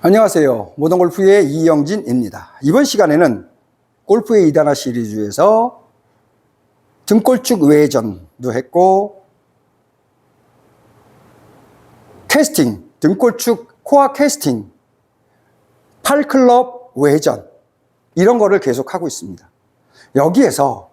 안녕하세요. 모던 골프의 이영진입니다. 이번 시간에는 골프의 이단화 시리즈에서 등골축 외전도 했고 캐스팅, 등골축 코어 캐스팅, 팔클럽 외전 이런 거를 계속 하고 있습니다. 여기에서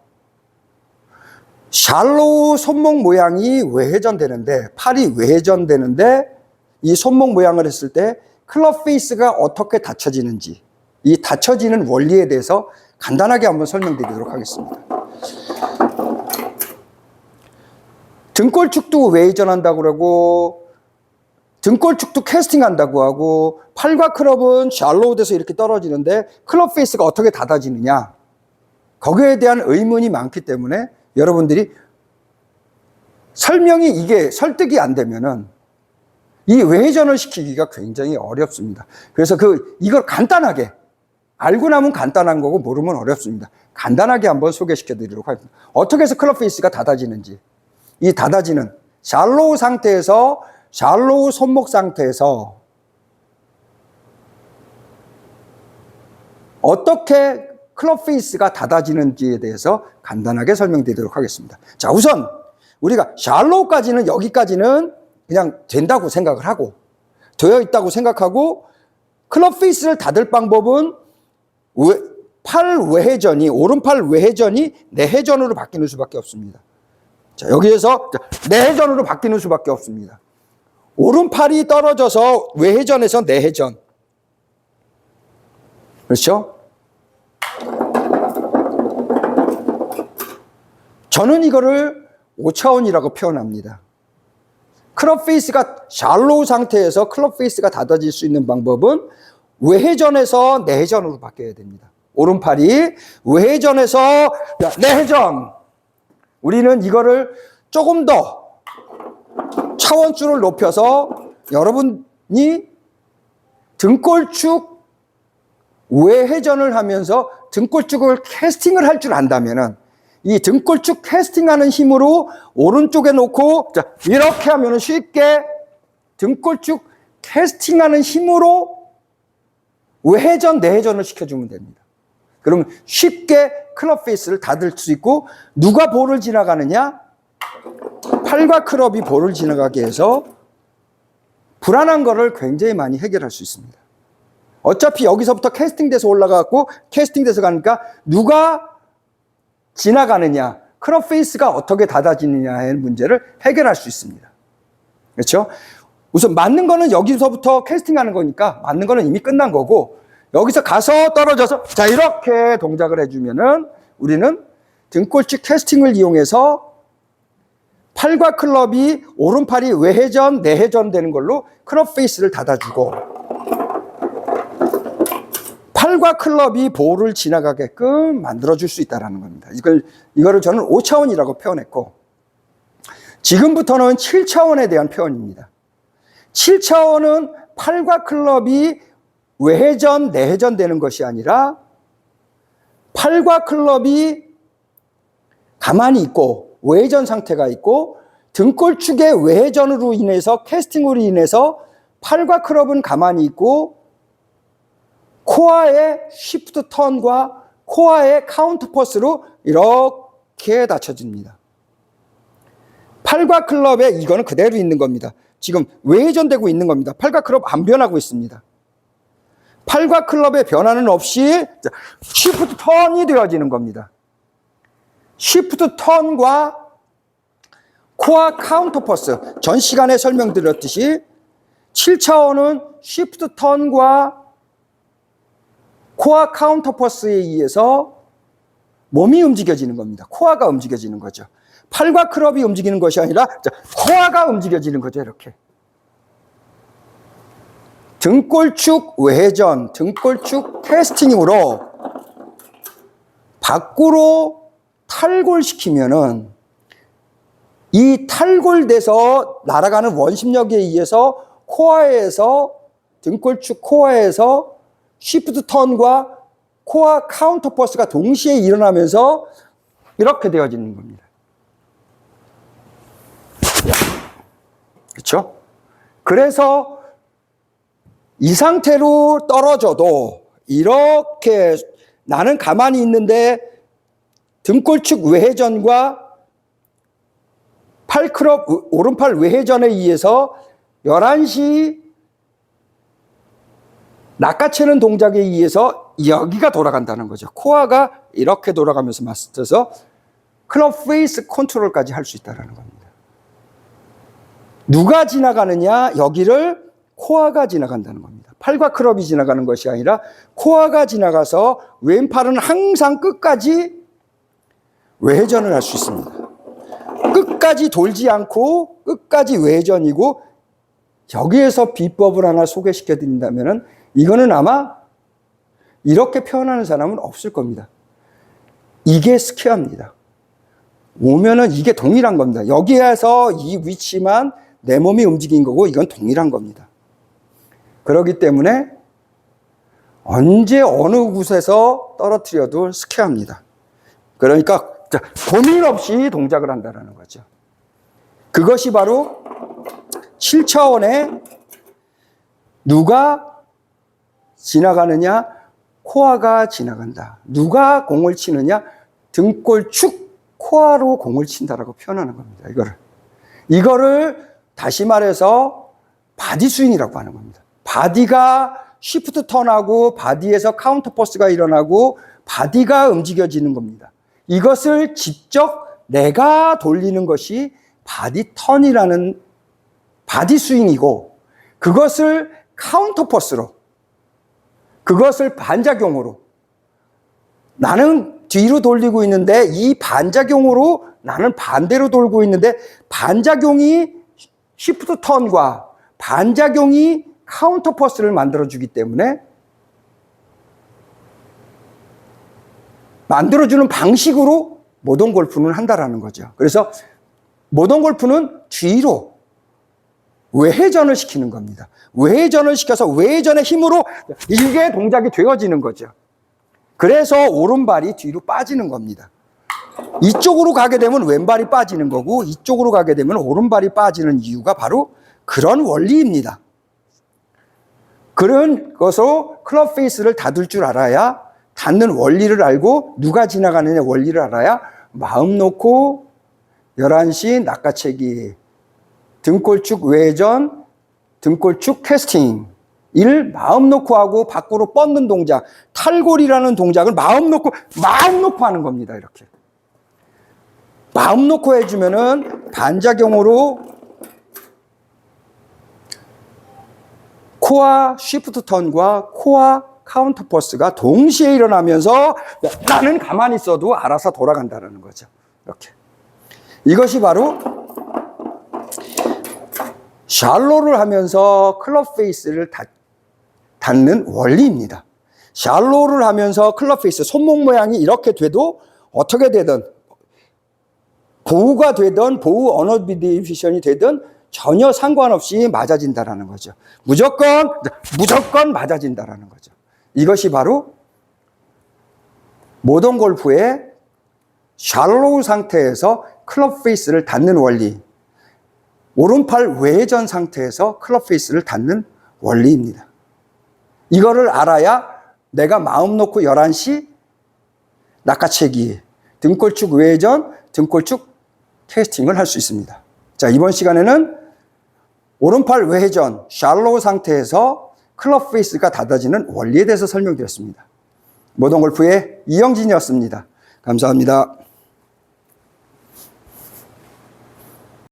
샬로우 손목 모양이 외회전되는데 팔이 외회전되는데 이 손목 모양을 했을 때 클럽 페이스가 어떻게 닫혀지는지 이 닫혀지는 원리에 대해서 간단하게 한번 설명드리도록 하겠습니다. 등골축도 외회전한다고 그러고 등골축도 캐스팅한다고 하고 팔과 클럽은 샬로우 돼서 이렇게 떨어지는데 클럽 페이스가 어떻게 닫아지느냐 거기에 대한 의문이 많기 때문에 여러분들이 설명이 이게 설득이 안 되면은 이 외전을 시키기가 굉장히 어렵습니다. 그래서 그 이걸 간단하게 알고 나면 간단한 거고 모르면 어렵습니다. 간단하게 한번 소개시켜 드리도록 하겠습니다. 어떻게 해서 클럽 페이스가 닫아지는지 이 닫아지는 샬로우 상태에서 샬로우 손목 상태에서 어떻게 클럽 페이스가 닫아지는지에 대해서 간단하게 설명드리도록 하겠습니다. 자, 우선 우리가 샬로우까지는 여기까지는 그냥 된다고 생각을 하고 되어 있다고 생각하고 클럽 페이스를 닫을 방법은 외, 팔 외회전이 오른팔 외회전이 내회전으로 바뀌는 수밖에 없습니다. 자, 여기에서 내회전으로 바뀌는 수밖에 없습니다. 오른팔이 떨어져서 외회전에서 내회전. 그렇죠? 저는 이거를 5차원이라고 표현합니다. 클럽 페이스가 샬로우 상태에서 클럽 페이스가 닫아질 수 있는 방법은 외회전에서 내회전으로 바뀌어야 됩니다. 오른팔이 외회전에서 내회전. 우리는 이거를 조금 더 차원수를 높여서 여러분이 등골축 외회전을 하면서 등골축을 캐스팅을 할 줄 안다면은 이 등골축 캐스팅하는 힘으로 오른쪽에 놓고 자, 이렇게 하면 쉽게 등골축 캐스팅하는 힘으로 외회전 내회전을 시켜주면 됩니다. 그러면 쉽게 클럽 페이스를 닫을 수 있고 누가 볼을 지나가느냐? 팔과 클럽이 볼을 지나가게 해서 불안한 거를 굉장히 많이 해결할 수 있습니다. 어차피 여기서부터 캐스팅돼서 올라가고 캐스팅돼서 가니까 누가 지나가느냐, 크롭 페이스가 어떻게 닫아지느냐의 문제를 해결할 수 있습니다. 그렇죠? 우선 맞는 거는 여기서부터 캐스팅하는 거니까 맞는 거는 이미 끝난 거고 여기서 가서 떨어져서 자 이렇게 동작을 해주면은 우리는 등골치 캐스팅을 이용해서 팔과 클럽이 오른팔이 외회전, 내회전 되는 걸로 크롭 페이스를 닫아주고 팔과 클럽이 볼을 지나가게끔 만들어줄 수 있다는 겁니다. 이걸, 이거를 저는 5차원이라고 표현했고, 지금부터는 7차원에 대한 표현입니다. 7차원은 팔과 클럽이 외회전, 내회전 되는 것이 아니라, 팔과 클럽이 가만히 있고, 외회전 상태가 있고, 등골축의 외회전으로 인해서, 캐스팅으로 인해서, 팔과 클럽은 가만히 있고, 코어의 시프트 턴과 코어의 카운트 퍼스로 이렇게 닫혀집니다. 팔과 클럽에 이거는 그대로 있는 겁니다. 지금 외전되고 있는 겁니다. 팔과 클럽 안 변하고 있습니다. 팔과 클럽의 변화는 없이 시프트 턴이 되어지는 겁니다. 시프트 턴과 코어 카운터 퍼스 전 시간에 설명드렸듯이 7차원은 시프트 턴과 코어 카운터퍼스에 의해서 몸이 움직여지는 겁니다. 코어가 움직여지는 거죠. 팔과 클럽이 움직이는 것이 아니라 코어가 움직여지는 거죠. 이렇게. 등골축 외전, 등골축 캐스팅으로 밖으로 탈골시키면은 이 탈골돼서 날아가는 원심력에 의해서 코어에서 등골축 코어에서 시프트 턴과 코어 카운터 퍼스가 동시에 일어나면서 이렇게 되어지는 겁니다. 그렇죠? 그래서 이 상태로 떨어져도 이렇게 나는 가만히 있는데 등골축 외회전과 팔크럽 오른팔 외회전에 의해서 11시 낚아채는 동작에 의해서 여기가 돌아간다는 거죠. 코어가 이렇게 돌아가면서 맞서서 클럽 페이스 컨트롤까지 할 수 있다는 겁니다. 누가 지나가느냐? 여기를 코어가 지나간다는 겁니다. 팔과 클럽이 지나가는 것이 아니라 코어가 지나가서 왼팔은 항상 끝까지 외회전을 할 수 있습니다. 끝까지 돌지 않고 끝까지 외전이고 여기에서 비법을 하나 소개시켜 드린다면은 이거는 아마 이렇게 표현하는 사람은 없을 겁니다. 이게 스퀘어입니다. 오면은 이게 동일한 겁니다. 여기에서 이 위치만 내 몸이 움직인 거고 이건 동일한 겁니다. 그렇기 때문에 언제 어느 곳에서 떨어뜨려도 스퀘어입니다. 그러니까 자, 고민 없이 동작을 한다는 거죠. 그것이 바로 7차원의 누가 지나가느냐, 코아가 지나간다. 누가 공을 치느냐, 등골 축 코아로 공을 친다라고 표현하는 겁니다. 이거를. 이거를 다시 말해서 바디 스윙이라고 하는 겁니다. 바디가 쉬프트 턴하고 바디에서 카운터 포스가 일어나고 바디가 움직여지는 겁니다. 이것을 직접 내가 돌리는 것이 바디 턴이라는 바디 스윙이고 그것을 카운터 포스로 그것을 반작용으로 나는 뒤로 돌리고 있는데 이 반작용으로 나는 반대로 돌고 있는데 반작용이 시프트 턴과 반작용이 카운터 포스를 만들어 주기 때문에 만들어 주는 방식으로 모던 골프는 한다라는 거죠. 그래서 모던 골프는 뒤로 외회전을 시키는 겁니다. 외회전을 시켜서 외회전의 힘으로 이게 동작이 되어지는 거죠. 그래서 오른발이 뒤로 빠지는 겁니다. 이쪽으로 가게 되면 왼발이 빠지는 거고 이쪽으로 가게 되면 오른발이 빠지는 이유가 바로 그런 원리입니다. 그런 것으로 클럽 페이스를 닫을 줄 알아야 닫는 원리를 알고 누가 지나가느냐 원리를 알아야 마음 놓고 11시 낚아채기 등골축 외전 등골축 캐스팅 이를 마음 놓고 하고 밖으로 뻗는 동작 탈골이라는 동작을 마음 놓고 마음 놓고 하는 겁니다 이렇게 마음 놓고 해 주면은 반작용으로 코어 쉬프트 턴과 코어 카운터 포스가 동시에 일어나면서 나는 가만히 있어도 알아서 돌아간다는 거죠. 이렇게. 이것이 바로 샬로를 하면서 클럽 페이스를 닫, 닫는 원리입니다. 샬로를 하면서 클럽 페이스, 손목 모양이 이렇게 돼도 어떻게 되든 보우가 되든 보우 언어비디비션이 되든 전혀 상관없이 맞아진다라는 거죠. 무조건 무조건 맞아진다라는 거죠. 이것이 바로 모던 골프의 샬로우 상태에서 클럽 페이스를 닫는 원리. 오른팔 외전 상태에서 클럽 페이스를 닫는 원리입니다. 이거를 알아야 내가 마음 놓고 11시 낚아채기, 등골축 외전, 등골축 캐스팅을 할 수 있습니다. 자, 이번 시간에는 오른팔 외전, 샬로우 상태에서 클럽 페이스가 닫아지는 원리에 대해서 설명드렸습니다. 모던 골프의 이영진이었습니다. 감사합니다.